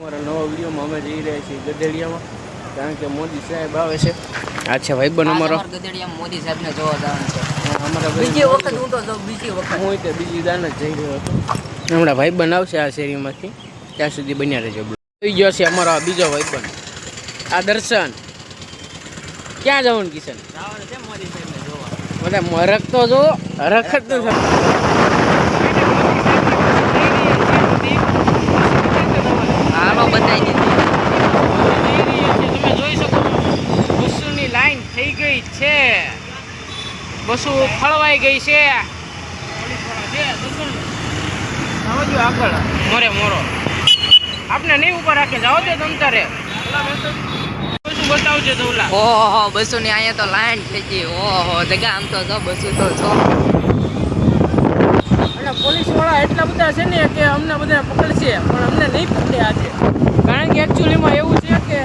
અમારા નવા વિડીયોમાં અમે જઈ રહ્યા છીએ ગધેડિયામાં કારણ કે મોદી સાહેબ આવે છે. આ છે ભાઈબંધ અમારો? ગધેડિયા મોદી સાહેબને જોવા જવાનું છે. અમારા બીજી ભાઈ વખત હું તો બીજી વખત. હું તે બીજી દાન જ જઈ રહ્યો હતો. હમણાં ભાઈબંધ આવશે આ શેરીમાંથી ત્યાં સુધી બન્યા રહેજો. થઈ ગયો છે અમારો બીજો બીજો બન આ દર્શન. ક્યાં જવાનું કિશન? બધા છે મોદી સાહેબને જોવા. મને મરક તો જો હરખ જ તો હાલો બતાવી દીધી તમે જોઈ શકો છો બસોની લાઈન ગઈ છે. બસો ફળવાઈ ગઈ છે. આવજો આગળ. મોરે મોરો. આપને નહીં ઉપર રાખે જાઓ તે તમ બતાવજો તોલા ઓહો બસો ની અહીંયા તો લાઈન થઈ ગઈ. ઓહો જગા આમ તો જો બસો તો છો અને પોલીસવાળા એટલા બધા છે ને કે અમને બધા પકડશે પણ અમને નહીં પકડે આજે. કારણ કે એકચ્યુઅલીમાં એવું છે કે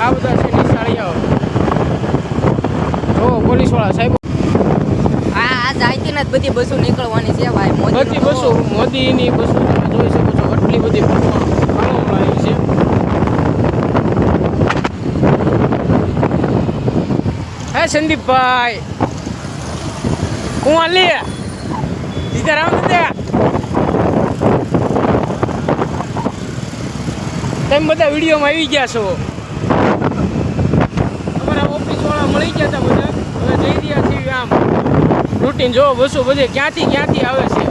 આ બધા છે નિશાળીયાઓ પોલીસવાળા સાહેબ જાયતી બધી બસો નીકળવાની છે ભાઈ બધી બસો મોદીની બસો તમે જોઈ શકો છો આટલી બધી આવી છે. હે સંદીપભાઈ? કુંવા લે. સીતારામ તમે બધા વિડીયોમાં આવી ગયા છો અમારા ઓફિસ વાળા મળી ગયા હતા બધા હવે જઈ રહ્યા છીએ આમ રૂટીન જો બસો બધે ક્યાંથી ક્યાંથી આવે છે?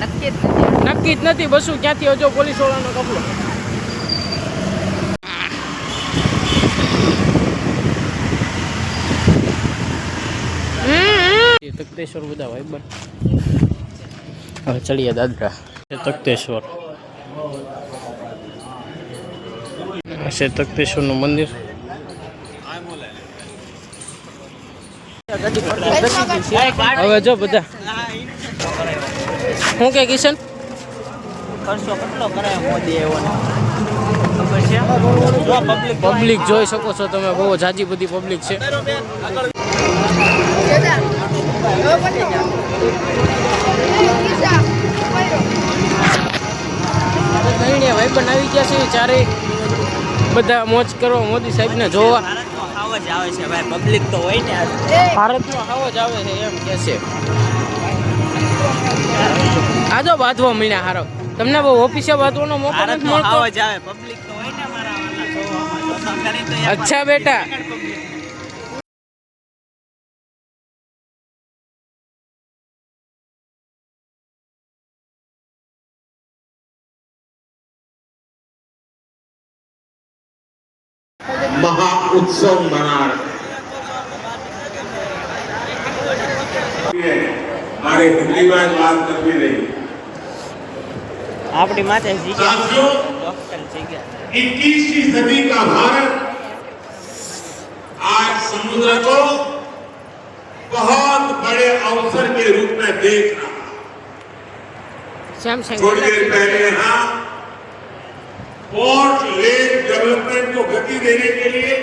નક્કી જ નથી. નક્કી જ નથી બસો ક્યાંથી હજો પોલીસ વાળાનો કપડો તખતેશ્વર બધા ભાઈ હવે ચડીએ દાદરા. તખતેશ્વર આ છે તખતેશ્વરનું મંદિર. હવે જો બધા. શું કે કિશન? પબ્લિક પબ્લિક જોઈ શકો છો તમે બહુ જાજી બધી પબ્લિક છે. ભાઈ પણ આવી ગયા છે ચારે બધા મોજ કરવા મોદી સાહેબને જોવા. આવો જ આવે છે ભાઈ પબ્લિક તો હોય ને ભારતમાં આવો જ આવે છે એમ કે છે. આજો બાંધવા મળ્યા હારો. તમને બહુ ઓફિસે બાંધવાનો મોકો નથી મળતો? આવો જ આવે પબ્લિક તો હોય ને મારા તો. તો તો અચ્છા બેટા. public. महाउत्सव मना रहे हैं। हमारे हिंदी में बात करनी रही આપણી માથે જીગ્યા साथियों ડોક્ટર જીગ્યા इक्कीसवीं सदी का भारत आज समुद्र को बहुत बड़े अवसर के रूप में देख रहा है સેમસંગ थोड़ी देर पहले यहाँ पोर्ट लेक डेवलपमेंट को गति देने के लिए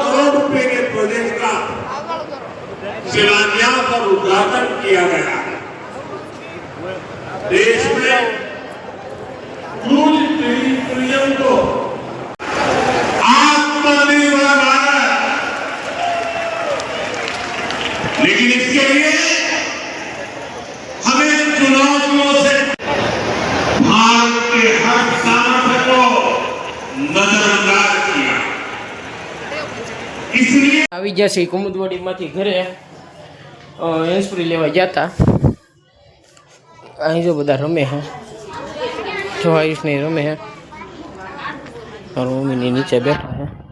करोड़ रुपए के प्रोजेक्ट का शिलान्यास और उद्घाटन किया गया है। देश में क्रूज ट्रिलियन को नजरअंदाज किया इसलिए આવી ગયા છે કુમુદવાડીમાંથી ઘરે હેન્સફ્રી લેવા ગયા હતા અહીં જો બધા રમે હે જો આયુષ ને રમે હે મારું મમ્મીની નીચે બેઠા હે